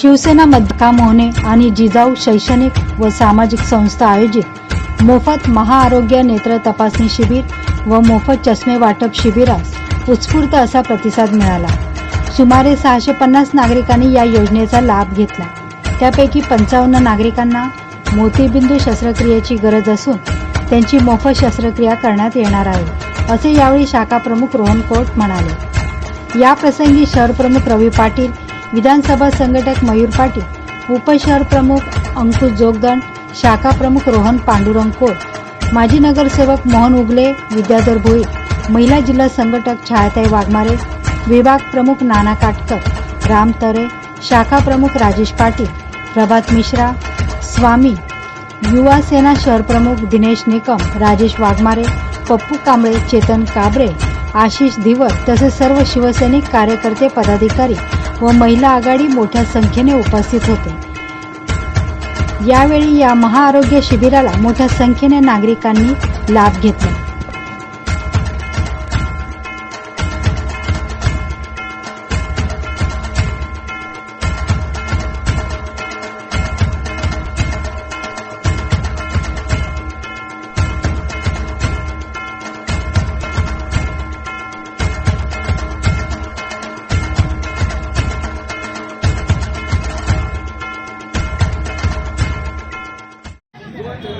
शिवसेना मधका मोहने आणि जिजाऊ शैक्षणिक व सामाजिक संस्था आयोजित मोफत महाआरोग्य नेत्र तपासणी शिबिर व मोफत चष्मे वाटप शिबिरास उत्स्फूर्त असा प्रतिसाद मिळाला. सुमारे सहाशे पन्नास नागरिकांनी या योजनेचा लाभ घेतला. त्यापैकी पंचावन्न नागरिकांना मोतीबिंदू शस्त्रक्रियेची गरज असून त्यांची मोफत शस्त्रक्रिया करण्यात येणार आहे असे यावेळी शाखा प्रमुख रोहन कोट म्हणाले. या प्रसंगी शहर प्रमुख रवी पाटील विधानसभा संघटक मयूर पाटील उपशहर प्रमुख अंकुश जोगदंड शाखा प्रमुख रोहन पांडुरंग कोट माजी नगरसेवक मोहन उगले विद्याधर भोई महिला जिल्हा संघटक छायाताई वाघमारे विभाग प्रमुख नाना काटकर राम तरे शाखा प्रमुख राजेश पाटील प्रभात मिश्रा स्वामी युवा सेना शहर प्रमुख दिनेश निकम राजेश वाघमारे पप्पू कांबळे चेतन काबरे आशिष धिवर तसेच सर्व शिवसैनिक कार्यकर्ते पदाधिकारी व महिला आघाडी मोठ्या संख्येने उपस्थित होते. यावेळी या महाआरोग्य शिबिराला मोठ्या संख्येने नागरिकांनी लाभ घेतला.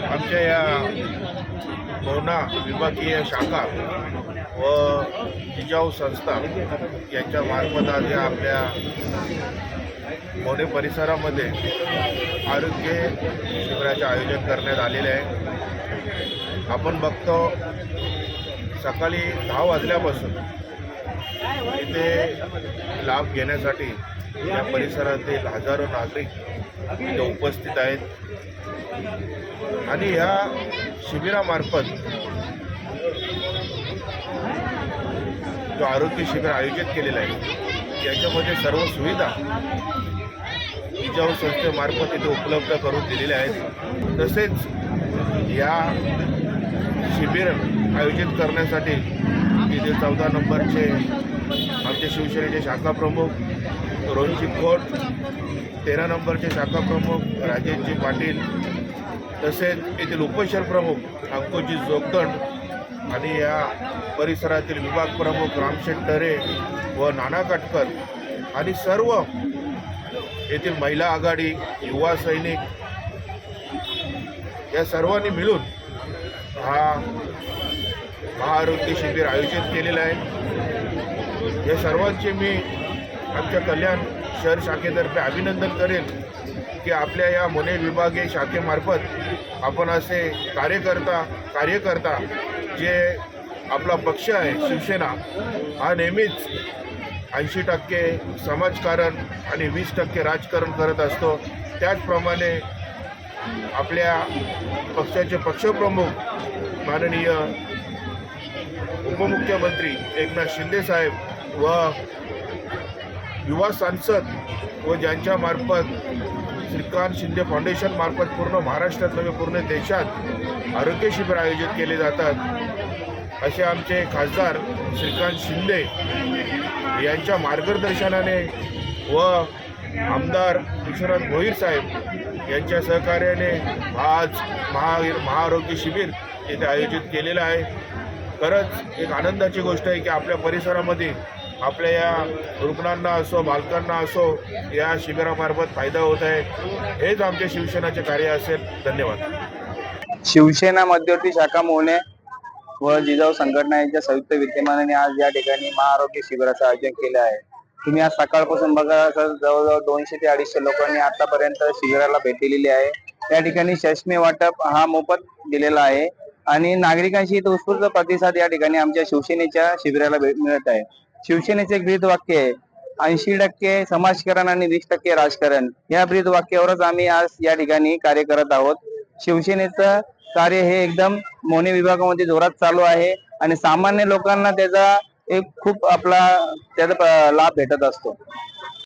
आमच्या या पवना विभागीय शाखा व जिजाऊ संस्था यांच्या मार्फत आज या आपल्या मोठे परिसरामध्ये आरोग्य शिबिराचे आयोजन करण्यात आलेले आहे. आपण बघतो सकाळी दहा वाजल्यापासून इथे लाभ घेण्यासाठी या परिसरातील हजारो नागरिक इथे उपस्थित आहेत. आणि ह्या शिबिरामार्फत जो आरोग्य शिबिर आयोजित केलेलं आहे याच्यामध्ये सर्व सुविधा जिजाऊ संस्थेमार्फत इथे उपलब्ध करून दिलेल्या आहेत. तसेच या शिबिर आयोजित करण्यासाठी तिथे चौदा नंबरचे आमचे शिवसेनेचे शाखा प्रमुख रोहनजी खोट तेरा नंबरचे शाखा प्रमुख राजेशजी पाटील तसेच येथील उपशहर प्रमुख अंकुजी जोगदंड आणि या परिसरातील विभाग प्रमुख रामशेठ टरे व नाना काटकर आणि सर्व येथील महिला आघाडी युवा सैनिक या सर्वांनी मिळून हा महाआरोग्य शिबिर आयोजित केलेलं आहे. या सर्वांचे मी आमच्या कल्याण शहर शाखेतर्फे अभिनंदन करेल की आपल्या या मने विभागीय शाखेमार्फत आपण असे कार्यकर्ता कार्यकर्ता जे आपला पक्ष आहे शिवसेना हा नेहमीच ऐंशी टक्के समाजकारण आणि वीस टक्के राजकारण करत असतो. त्याचप्रमाणे आपल्या पक्षाचे पक्षप्रमुख माननीय उपमुख्यमंत्री एकनाथ शिंदेसाहेब व युवा सांसद व ज्यांच्यामार्फत श्रीकांत शिंदे फाउंडेशन मार्फत पूर्ण महाराष्ट्रात नव्हे पूर्ण देशात आरोग्य शिबिर आयोजित केले जातात. असे आमचे खासदार श्रीकांत शिंदे यांच्या मार्गदर्शनाने व आमदार विश्वनाथ भोईर साहेब यांच्या सहकार्याने आज महा महाआरोग्य शिबिर येथे आयोजित केलेलं आहे. खरंच एक आनंदाची गोष्ट आहे की आपल्या परिसरामध्ये आपल्या या रुग्णांना असो बालकांना असो या शिबिरामार्फत फायदा होत आहे. हेच आमच्या शिवसेनाचे कार्य असेल. धन्यवाद. शिवसेना मध्यवर्ती शाखा मोहने व जिजाऊ संघटना यांच्या संयुक्त विद्यमानाने आज या ठिकाणी महाआरोग्य शिबिराचं आयोजन केलं आहे. तुम्ही आज सकाळपासून बघा तर जवळजवळ दोनशे ते अडीचशे लोकांनी आतापर्यंत शिबिराला भेट दिलेली आहे. या ठिकाणी चष्मे वाटप हा मोफत दिलेला आहे. आणि नागरिकांशी उत्स्फूर्त प्रतिसाद या ठिकाणी आमच्या शिवसेनेच्या शिबिराला भेट मिळत आहे. शिवसेनेचे एक ब्रीद वाक्य आहे. ऐंशी टक्के समाजकारण आणि वीस टक्के राजकारण. या ब्रीद वाक्यावरच आम्ही आज या ठिकाणी कार्य करत आहोत. शिवसेनेचं कार्य हे एकदम मोने विभागामध्ये जोरात चालू आहे आणि सामान्य लोकांना त्याचा एक खूप आपला त्याचा लाभ भेटत असतो.